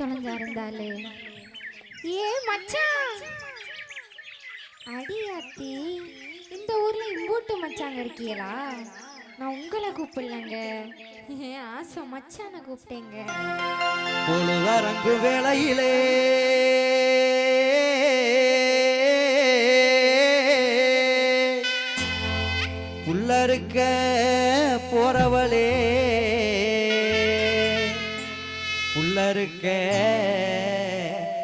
தொலைஞ்சா இருந்தாலே ஏ மச்சான் அடியாத்தி இந்த ஊர்ல இம்பூட்டு மச்சாங்க இருக்கீங்களா நான் உங்களை கூப்பிடலங்க. ஆசை மச்சானை கூப்பிட்டேங்க. பொழுதரங்கு வேளையிலே. புல்லறுக்க போறவளே. புல்லறுக்க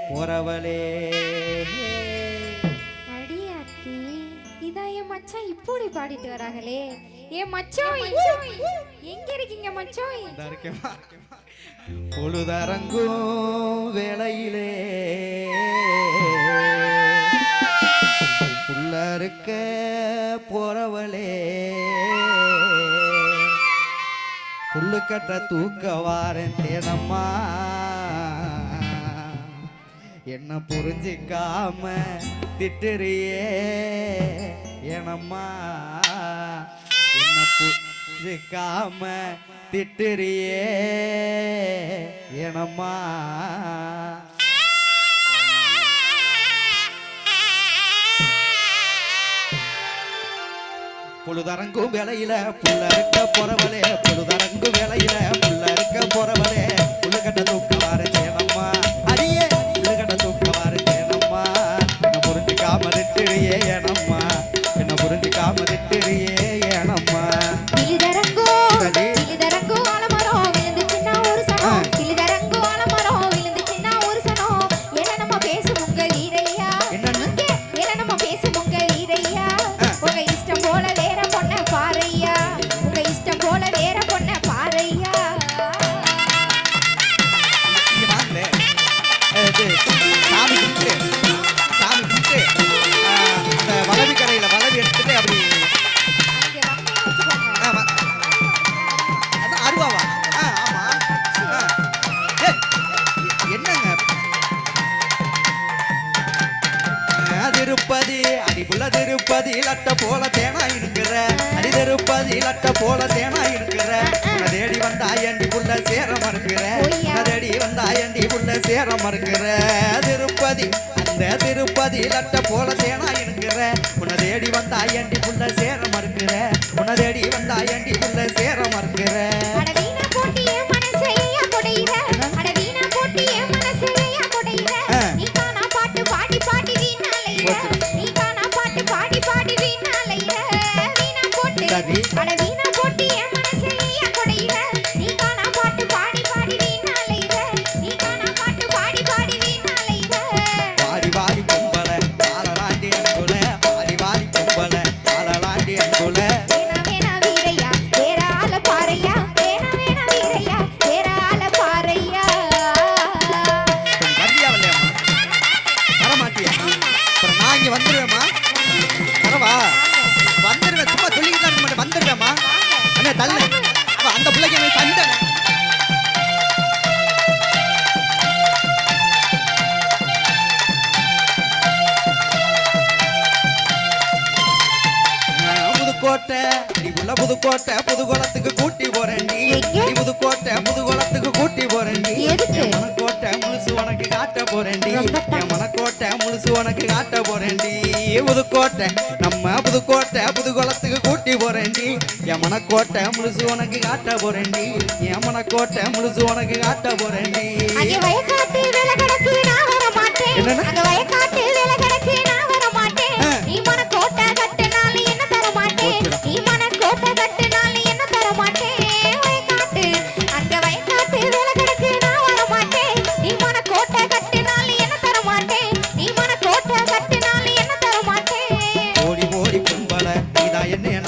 போறவளே. அடியாத்தி இதான் என் மச்சான் இப்படி பாடிட்டு வராங்களே. ஏ மச்சான் எங்க இருக்கீங்க இருக்கேம்மா. பொழுதரங்கும் வேளையிலே. புல்லறுக்க போறவளே. புல்லு கட்ட தூக்க வாரேன் தேனம்மா. என்ன புரிஞ்சிக்காம திட்டுறியே? எனம்மா என்ன புரிஞ்சிக்காம திட்டுறியே? எனம்மா பொழுதரங்கும் வேலையில புள்ள இருக்க போறவளே பொழுதரங்கும் வேலையில புள்ள இருக்க போறவளே. திருப்பதி அடிப்புள்ள திருப்பதி லட்ட போல தேனா இருக்கிற. அடி திருப்பதி லட்ட போல தேனா இருக்கிற. தேடி வந்தா ஏண்டி புள்ள சேர மறுக்கிற? தேடி வந்தா ஏண்டி புள்ள சேர மறுக்கிற? திருப்பதி அந்த திருப்பதி லட்ட போல தேனா இருக்கிற. உன்னை தேடி வந்தா ஏண்டி புள்ள சேர மறுக்கிற? உன்னை தேடி வந்தா ஏண்டி புள்ள சேர What's it? வரவா வந்துருவேன் சும்மா சொல்லிக்கிட்டு இருக்க மாட்டேன். வந்துருவேம்மா. அண்ணே தள்ளு. அந்த பிள்ளைக்கு எனக்கு ஆ, புதுக்கோட்டை. நீ உள்ள புதுக்கோட்டை புதுகுளத்துக்கு கூட்டி போறேன் நீ? நீ புதுக்கோட்டை புதுகுளத்துக்கு கூட்டி போறேன் நீ? என் மனக்கோட்டை முழுசு உனக்கு காட்ட போறேன். என் மனக்கோட்டை முழுசு உனக்கு காட்ட போறேன் நீ. புதுக்கோட்டை. நம்ம புதுக்கோட்டை புதுகுளத்துக்கு கூட்டி போறேன் நீ என் மனக்கோட்டை முழுசு உனக்கு காட்ட போறேன் நீ என் மனக்கோட்டை முழுசு உனக்கு காட்ட போறேன் நீ கும்பல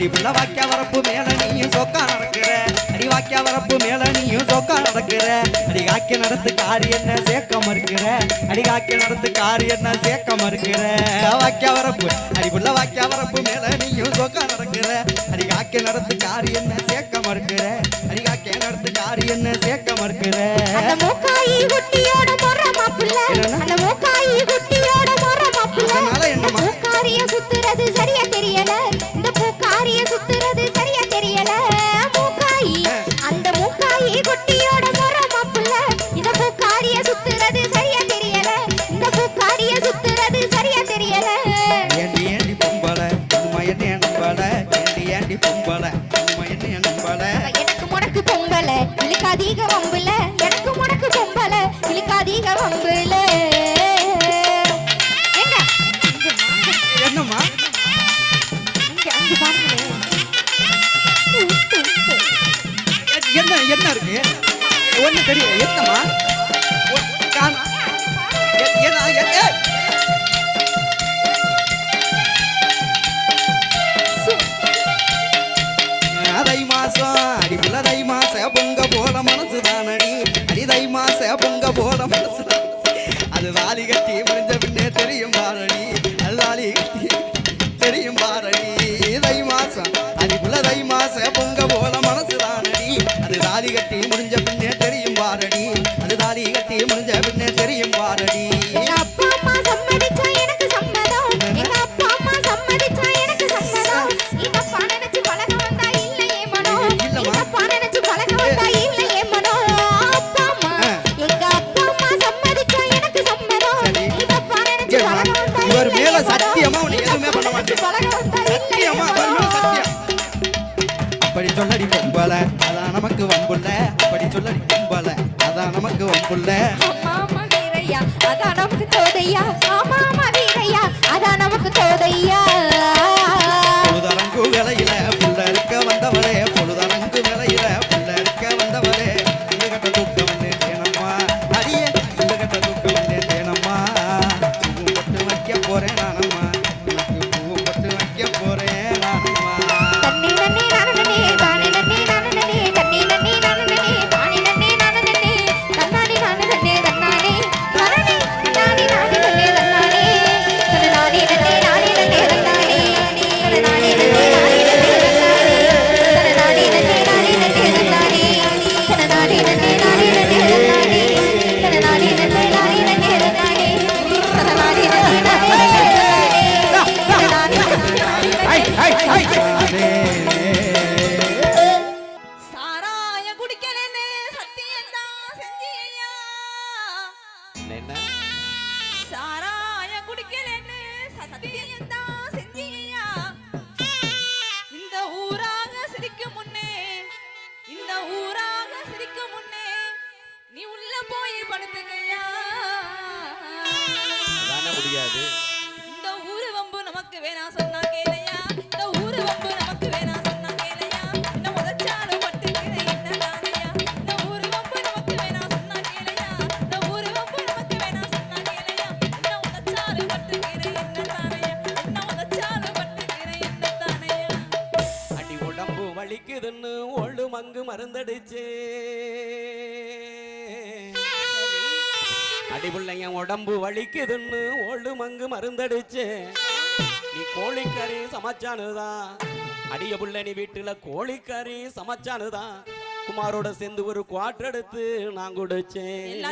அடி புள்ள வாக்கிய வரப்பு மேல நீயும் சொக்கா நடக்கிற. அடி வாக்கிய வரப்பு மேல நீயும் சோக்கா நடக்கிற. அடி காக்கி நடத்து காரி என்ன சேக்க மறுக்கிற. அடி காக்கி நடத்து காரி என்ன சேக்க மறுக்கிற. வாக்கிய வரப்பு அடிக்குள்ள வாக்கிய வரப்பு மேல நீயும் சோக்கா நடக்கிற. அடி காக்கி நடத்து காரி என்ன சேக்க மறுக்கிற. அடி காக்கி நடத்து காரி என்ன சேக்க மறுக்கிற. மூக்காயி குட்டியோட மொற மாப்புள்ள. மூக்காயி குட்டியோட மொற மாப்புள்ள. அதனால என்னம்மா? பூக்காரிய சுத்துறது சரியா சுத்துறது சரியா தெரியல. மூக்காயி. அந்த மூக்காயி குட்டியோட மொற மாப்புள்ள இந்த பூக்காரிய சுத்துறது சரியா தெரியல. இந்த பூக்காரிய சுத்துறது சரியா தெரியல. ஏண்டி ஏண்டி பொம்பளை? உண்மை என்ன நம்பல? ஏண்டி ஏண்டி பொம்பளை? உண்மை என்ன நம்பல? எனக்கு முடக்கு பொம்பல இழுக்காதீக வம்புல. எனக்கு முடக்கு பொம்பல இழுக்காதீக வம்புல. எங்க இங்க வாங்க. என்னம்மா? என்ன என்ன இருக்கு? ஒண்ணு தெரியும் என்னம்மா? அப்படி சொல்லடி பொம்பல அதான் நமக்கு வம்புள்ள அப்படி சொல்லடி பொம்பல அதான் நமக்கு வம்புள்ள அதான் நமக்கு தோதையா ஆமா ஆமா அடி பிள்ளைங்க உடம்பு வலிக்குதுன்னு ஒழு மங்கு மருந்தடிச்சு. நீ கோழிக்கறி சமைச்சானுதான் அடிய புள்ள நீ வீட்டுல கோழிக்கறி சமைச்சானுதான் குமாரோட சேர்ந்து ஒரு குவாட்டர் எடுத்து நான் குடிச்சேன்.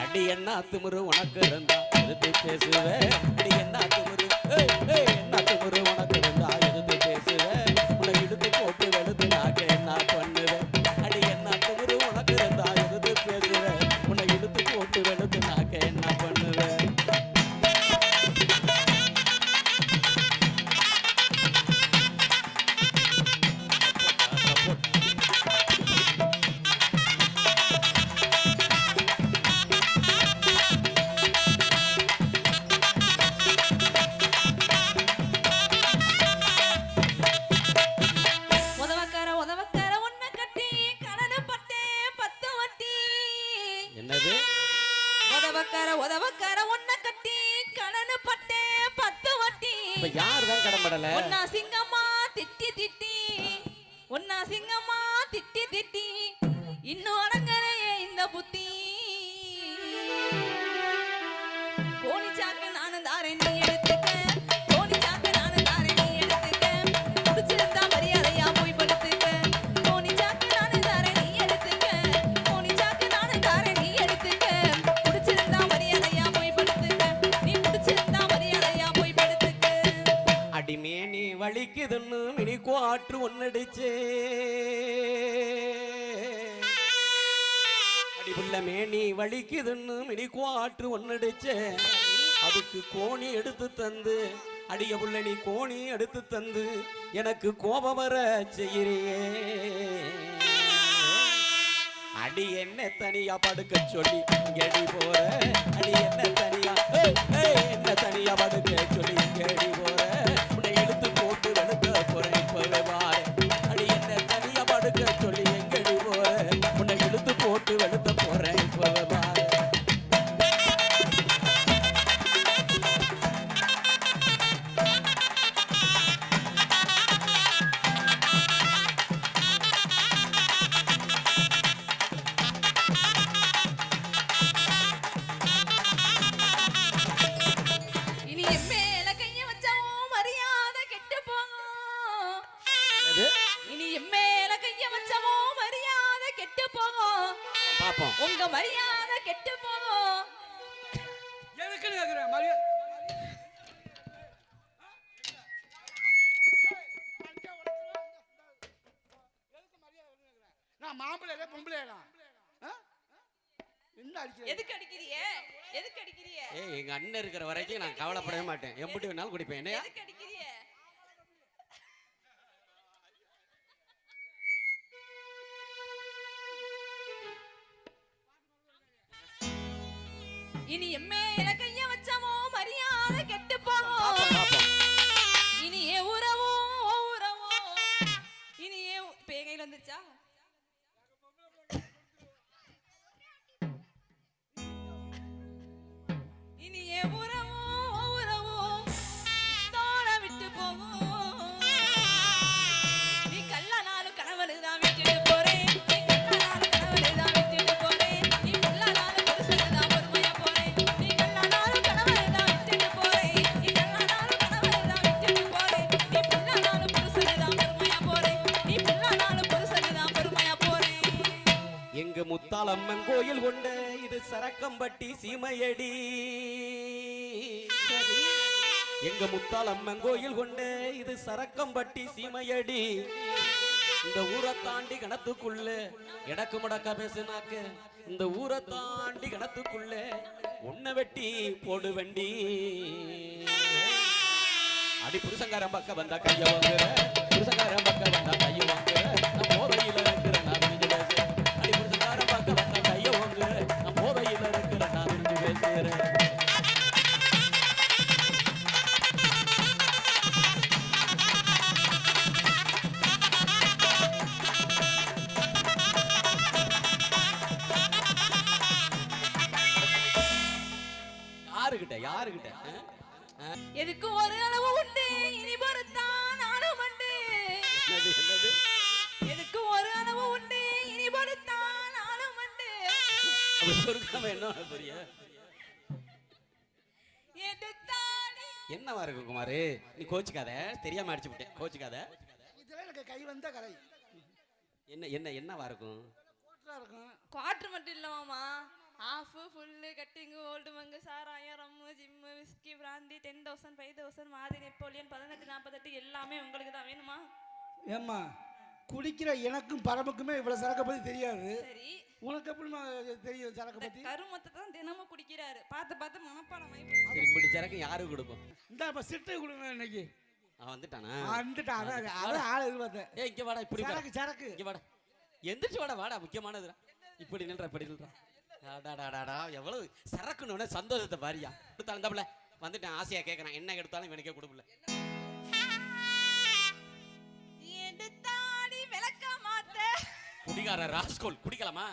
அடி என்ன திமிரு உனக்கு இருந்தா? எதிர்த்து பேசுவே. அடி என்ன திமிரு என்ன திமிரு உனக்கு உள்ளமே நீ வலிக்குதுன்னு மினி குவாற்று ஒன்னடிச்சே. அதுக்கு கோணி எடுத்து தந்து அடிய புள்ள நீ கோணி எடுத்து தந்து எனக்கு கோபம் வர செய்கிறியே அடி என்ன தனியா படுக்க சொல்லி இங்கடி போற. அடி என்ன தனியா என்ன தனியா படுக்க சொல்லி இங்கடி போற. நான் மாப்பிள்ளை இல்லை பொம்பளை என்ன அடிக்கிறேன் எதுக்கு அடிக்கிறிய? எதுக்கு அடிக்கிறிய? ஏய் எங்க அண்ணன் இருக்கிற வரைக்கும் நான் கவலைப்படவே மாட்டேன். எம்பிட்டு வேணாலும் குடிப்பேன். என்னையா? எதுக்கு அடிக்கிறிய? இனி என் மேல கைய வச்சமோ மரியாதை அம்மன் கோயில் கொண்ட இது சரக்கம்பட்டி சீமையடி. எங்க முத்தாளம்மன் கோயில் கொண்ட இது சரக்கம்பட்டி சீமையடி. இந்த ஊரை தாண்டி கணத்துக்குள்ள எடக்கு முடக்கா பேசுனாக்க இந்த ஊரை தாண்டி கணத்துக்குள்ள உன்னை வெட்டி போடு வண்டி அடி புருஷங்காரன் பக்கம் வந்தா கைய வாங்குற புருஷங்காரன் பக்கம் வந்தா கைய அப்படி சொருக்காம என்ன புரிய என்னவா இருக்கு குமாரு? நீ கோச்சுக்காத தெரியாம அடிச்சு விட்டேன். கோச்சுக்காத. இதெல்லாம் எனக்கு கை வந்த கலை என்ன என்ன என்னவா இருக்கும்? குவார்டர் மட்டும் இல்லமாமா half full cutting old monk சாராயம் rum gym whisky brandy ten thousand five thousand மாதிரி நெப்போலியன் பதினெட்டு நாற்பத்தெட்டு எல்லாமே உங்களுக்கு தான் வேணுமா? ஏம்மா குடிக்கிற எனக்கும் பரமுக்குமே இவ்வளவு சரக்கை பத்தி தெரியாது. சரி. உனக்கு எப்படிமா தெரியும் சரக்கை பத்தி? கருமத்தை தான் தினமும் குடிக்கிறாரு. பார்த்து பார்த்து மனப்பாடம் சரி இப்படி சரக்கு யாருக்கு கொடுப்போம்? இந்த இப்ப சிட்டு கொடுங்க இன்னைக்கு. அவன் வந்துட்டானா? வந்துட்டான். அதான் அதான் ஆள் எதிர்பார்த்தேன். ஏ இங்க வாடா இப்படி சரக்கு சரக்கு. இங்க வாடா. எந்திரிச்சு வாடா வாடா முக்கியமானதுடா. இப்படி நில்றா இப்படி நில்றா. டாடாடாடா எவ்வளவு சரக்குன்னு சந்தோஷத்தை பாரியா. கொடுத்தாலும் தப்பல வந்துட்டேன் ஆசையா கேட்கறேன் என்ன எடுத்தாலும் இவனுக்கே கொடுக்கல குடிகார ராஸ்கோல் குடிக்கலாமா?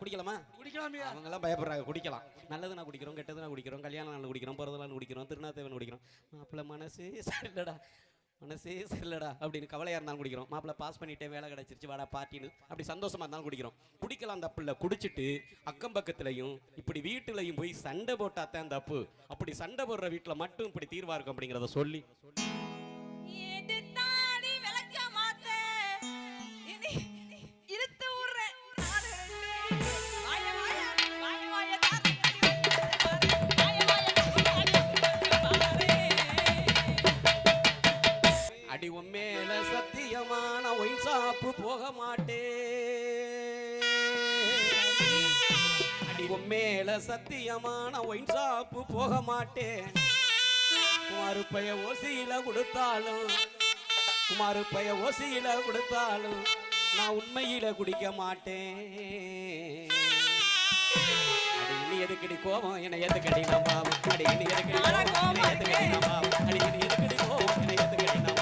குடிக்கலாமா? குடிக்கலாமே அவங்க எல்லாம் பயப்படுறாங்க குடிக்கலாம். நல்லது நான் குடிக்கிறோம் கெட்டது நான் குடிக்கிறோம் கல்யாணம் நாள் குடிக்கிறோம் பிறந்த நாள் குடிக்கிறோம் திருநாத்தேவன் குடிக்கிறோம். மாப்பிள்ளை மனசே சரியில்லடா மனசே சரியில்லடா அப்படின்னு கவலையாக இருந்தாலும் குடிக்கிறோம். மாப்பிள்ளை பாஸ் பண்ணிட்டே வேலை கிடச்சிருச்சு வாடா பார்ட்டின்னு. அப்படி சந்தோஷமா இருந்தாலும் குடிக்கிறோம். குடிக்கலாம் தப்பு குடிச்சிட்டு அக்கம் பக்கத்துலையும் இப்படி வீட்டுலையும் போய் சண்டை போட்டாதான் தப்பு. அப்படி சண்டை போடுற வீட்டில் மட்டும் இப்படி தீர்வா இருக்கும் அப்படிங்கிறத சொல்லி. எடுத்தாடி சத்தியமான ஒயின் ஷாப்பு போக மாட்டேன். குமாரு பைய ஓசியில கொடுத்தாலும் குமாரு பைய ஓசியில கொடுத்தாலும் நான் உண்மையில குடிக்க மாட்டேன். நீ எதுக்கடி கோபம்? என்னை எதுக்கடி நம்பாம? அடி நீ எதுக்கடி கோபம் என்னை எதுக்கடி நம்பாம? அடி நீ எதுக்கடி கோபம்? என்னை எதுக்கடி நம்பாம?